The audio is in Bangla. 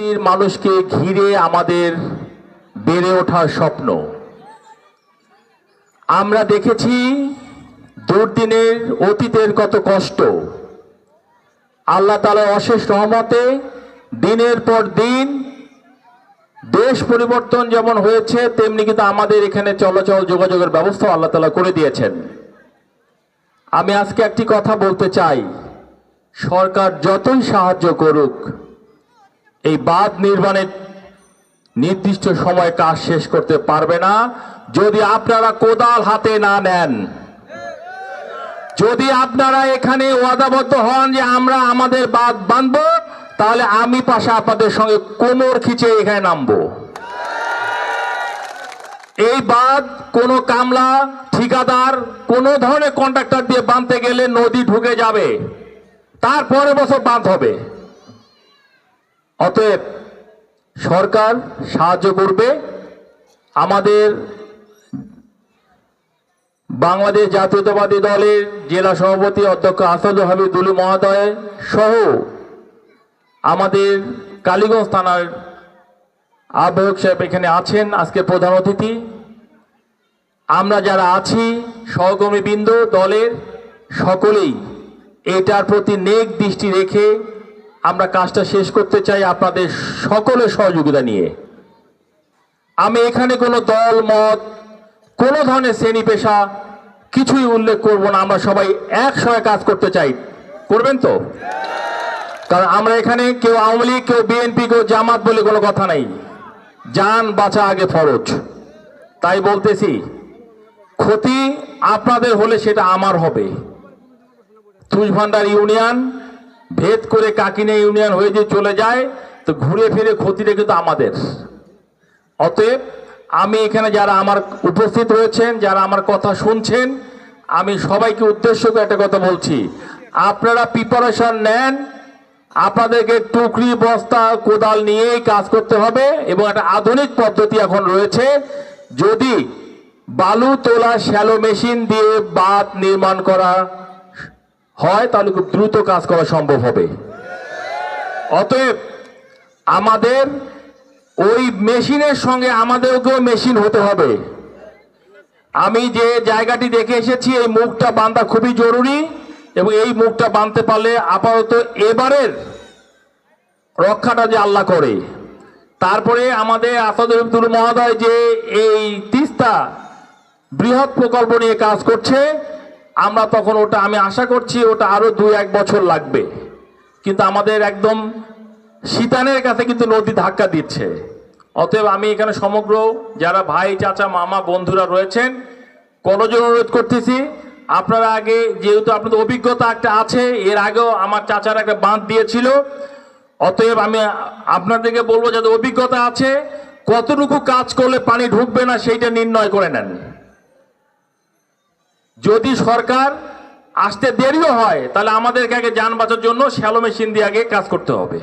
জাতির মানুষকে ঘিরে আমাদের বেড়ে ওঠার স্বপ্ন। আমরা দেখেছি দুর্দিনের অতীতের কত কষ্ট। আল্লাহ তালার অশেষ রহমতে দিনের পর দিন দেশ পরিবর্তন যেমন হয়েছে, তেমনি কিন্তু আমাদের এখানে চলাচল যোগাযোগের ব্যবস্থা আল্লাহ তালা করে দিয়েছেন। আমি আজকে একটি কথা বলতে চাই। সরকার যতই সাহায্য করুক এই বাঁধ নির্মাণের নির্দিষ্ট সময় কাজ শেষ করতে পারবে না। যদি আপনারা কোদাল হাতে না নেন, যদি আপনারা এখানে ওয়াদাবদ্ধ হন যে আমরা আমাদের বাঁধ বাঁধব, তাহলে আমি পাশে আপনাদের সঙ্গে কোমর খিচে এখানে নামবো। এই বাঁধ কোনো কামলা, ঠিকাদার, কোনো ধরনের কন্ট্রাক্টর দিয়ে বাঁধতে গেলে নদী ঢুকে যাবে। তারপরে বছর বাঁধ হবে। অতএব সরকার সাহায্য করবে। আমাদের বাংলাদেশ জাতীয়তাবাদী দলের জেলা সভাপতি অধ্যক্ষ আসাদুল হামিদুল মহোদয় সহ আমাদের কালীগঞ্জ থানার আহ্বায়ক সাহেব এখানে আছেন, আজকে প্রধান অতিথি। আমরা যারা আছি, সহকর্মীবৃন্দ, দলের সকলেই এটার প্রতি নেক দৃষ্টি রেখে আমরা কাজটা শেষ করতে চাই আপনাদের সকলের সহযোগিতা নিয়ে। আমি এখানে কোনো দল, মত, কোনো ধরনের শ্রেণি পেশা কিছুই উল্লেখ করব না, আমরা সবাই একসঙ্গে কাজ করতে চাই। করবেন তো? কারণ আমরা এখানে কেউ আওয়ামী লীগ, কেউ বিএনপি, কেউ জামাত বলে কোনো কথা নাই। যান বাঁচা আগে ফরজ। তাই বলতেছি, ক্ষতি আপনাদের হলে সেটা আমার হবে। তুষভান্ডার ইউনিয়ন ভেদ করে কাকিনে ইউনিয়ন হয়ে যে চলে যায়, তো ঘুরে ফিরে ক্ষতিটা কিন্তু আমাদের। অতএব আমি এখানে যারা আমার উপস্থিত রয়েছেন, যারা আমার কথা শুনছেন, আমি সবাইকে উদ্দেশ্য করে একটা কথা বলছি। আপনারা প্রিপারেশন নেন, আপনাদেরকে টুকরি, বস্তা, কোদাল নিয়েই কাজ করতে হবে এবং একটা আধুনিক পদ্ধতি এখন রয়েছে। যদি বালু, তোলা, শ্যালো মেশিন দিয়ে বাঁধ নির্মাণ করা হয় তাহলে খুব দ্রুত কাজ করা সম্ভব হবে। অতএব আমাদের ওই মেশিনের সঙ্গে আমাদেরকেও মেশিন হতে হবে। আমি যে জায়গাটি দেখে এসেছি, এই মুখটা বাঁধা খুবই জরুরি এবং এই মুখটা বাঁধতে পারলে আপাতত এবারের রক্ষাটা যে আল্লাহ করে। তারপরে আমাদের আসাদুল মহোদয় যে এই তিস্তা বৃহৎ প্রকল্প নিয়ে কাজ করছে আমরা তখন ওটা, আমি আশা করছি ওটা আরও দুই, এক বছর লাগবে। কিন্তু আমাদের একদম শীতানের কাছে কিন্তু নদী ধাক্কা দিচ্ছে। অতএব আমি এখানে সমগ্র যারা ভাই, চাচা, মামা, বন্ধুরা রয়েছেন করজোর অনুরোধ করতেছি, আপনারা আগে যেহেতু আপনাদের অভিজ্ঞতা একটা আছে, এর আগেও আমার চাচার একটা বাঁধ দিয়েছিল, অতএব আমি আপনাদেরকে বলব যাদের অভিজ্ঞতা আছে, কতটুকু কাজ করলে পানি ঢুকবে না, সেইটা নির্ণয় করে নেন। যদি সরকার আসতে দেরিও হয়, তাহলে আমাদেরকে আগে যান বাঁচার জন্য শ্যালো মেশিন দিয়ে আগে কাজ করতে হবে।